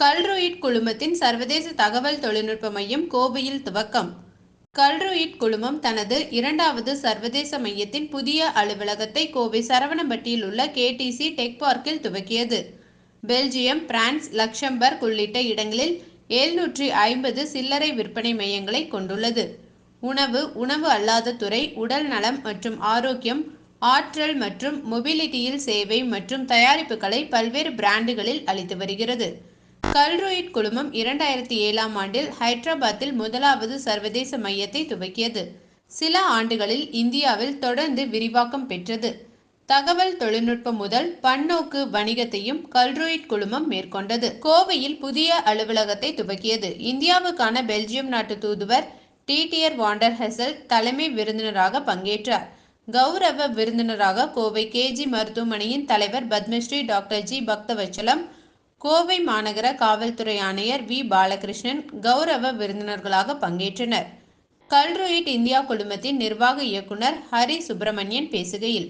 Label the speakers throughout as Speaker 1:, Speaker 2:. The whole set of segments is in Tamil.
Speaker 1: கல்ட்ரோயிட் குழுமத்தின் சர்வதேச தகவல் தொழில்நுட்ப மையம் கோவையில் துவக்கம். கல்ட்ரோயிட் குழுமம் தனது இரண்டாவது சர்வதேச மையத்தின் புதிய அலுவலகத்தை கோவை சரவணம்பட்டியில் உள்ள கேடிசி டெக் பார்க்கில் துவக்கியது. பெல்ஜியம் பிரான்ஸ் லக்சம்பர்க் உள்ளிட்ட இடங்களில் எழுநூற்றி ஐம்பது சில்லறை விற்பனை மையங்களை கொண்டுள்ளது. உணவு உணவு அல்லாத துறை உடல் நலம் மற்றும் ஆரோக்கியம் ஆற்றல் மற்றும் மொபிலிட்டியில் சேவை மற்றும் தயாரிப்புகளை பல்வேறு பிராண்டுகளில் அளித்து வருகிறது. கல்ரோயிட் குழுமம் இரண்டாயிரத்தி ஏழாம் ஆண்டில் ஹைதராபாத்தில் முதலாவது சர்வதேச மையத்தை துவக்கியது. சில ஆண்டுகளில் இந்தியாவில் தொடர்ந்து விரிவாக்கம் பெற்றது. தகவல் தொழில்நுட்பம் முதல் பன்னோக்கு வணிகத்தையும் கல்ரோயிட் குழுமம் மேற்கொண்டது. கோவையில் புதிய அலுவலகத்தை துவக்கியது. இந்தியாவுக்கான பெல்ஜியம் நாட்டு தூதுவர் டிடிஆர் வாண்டர் ஹெசல் தலைமை விருந்தினராக பங்கேற்றார். கௌரவ விருந்தினராக கோவை கேஜி மருத்துவமனையின் தலைவர் பத்மஸ்ரீ டாக்டர் ஜி. பக்தவச்சலம் கோவை மாநகர காவல்துறை ஆணையர் வி. பாலகிருஷ்ணன் கௌரவ விருந்தினர்களாக பங்கேற்றனர். கல்ரோயிட் இந்தியா குழுமத்தின் நிர்வாக இயக்குனர் ஹரி சுப்பிரமணியன் பேசுகையில்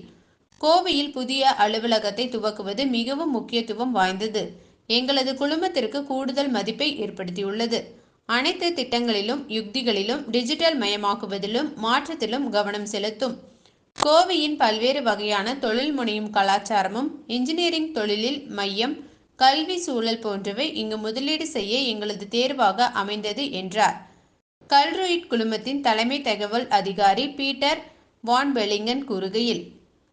Speaker 1: கோவையில் புதிய அலுவலகத்தை துவக்குவது மிகவும் முக்கியத்துவம் வாய்ந்தது. எங்களது குழுமத்திற்கு கூடுதல் மதிப்பை ஏற்படுத்தியுள்ளது. அனைத்து திட்டங்களிலும் யுக்திகளிலும் டிஜிட்டல் மயமாக்குவதிலும் மாற்றத்திலும் கவனம் செலுத்தும். கோவையின் பல்வேறு வகையான தொழில் முனையும் கலாச்சாரமும் இன்ஜினியரிங் தொழிலில் மையம் கல்வி சூழல் போன்றவை இங்கு முதலீடு செய்ய எங்களது தேர்வாக அமைந்தது என்றார். கல்ரோயிட் குழுமத்தின் தலைமை தகவல் அதிகாரி பீட்டர் வான் பெலிங்கன் கூறுகையில்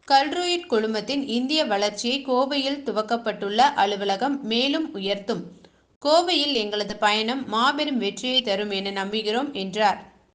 Speaker 1: கல்ரோயிட் குழுமத்தின் இந்திய வளர்ச்சியை கோவையில் துவக்கப்பட்டுள்ள அலுவலகம் மேலும் உயர்த்தும். கோவையில் எங்களது பயணம் மாபெரும் வெற்றியை தரும் என நம்புகிறோம் என்றார்.